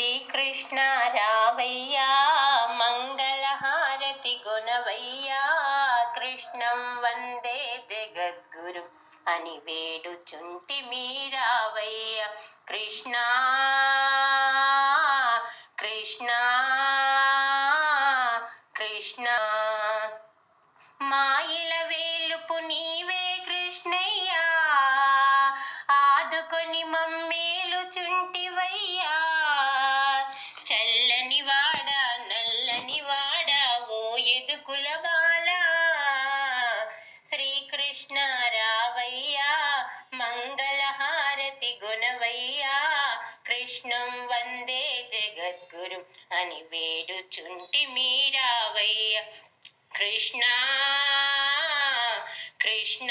శ్రీకృష్ణ రావయ్యా మంగళహారతి గుణవయ్యా కృష్ణం వందే జగద్గురు అని వేడుచుంటి మీరావయ్య కృష్ణ కృష్ణ కృష్ణ మాయిల వేలుపు నీవే కృష్ణయ్యా ఆదుకొని మమ్మేలు చుంటివయ్యా ఎదుకుల బాల. శ్రీకృష్ణ రావయ్యా మంగళహారతి గుణవయ్యా కృష్ణం వందే జగద్గురు అని వేడుచుంటి మీరావయ్య కృష్ణ కృష్ణ కృష్ణ.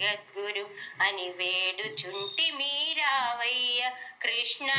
జగద్గురు అని వేడుచుంటి మీరావయ్య కృష్ణా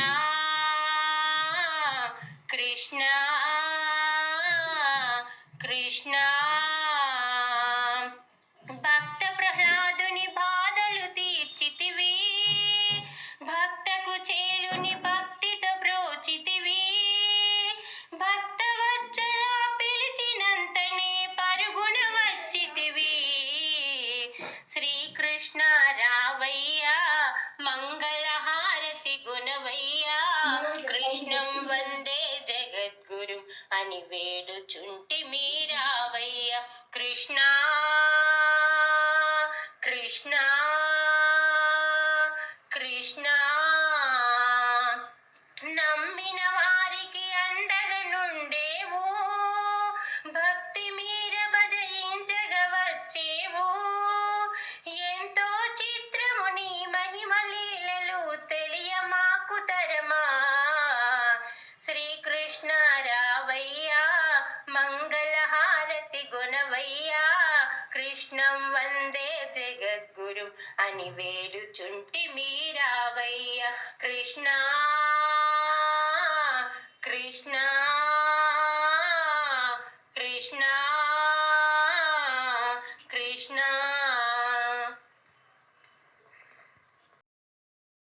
గుణవయ్యా కృష్ణం వందే జగద్గురు అని వేడుచుంటి అని వేడుచుంటి మీరావయ్య. కృష్ణ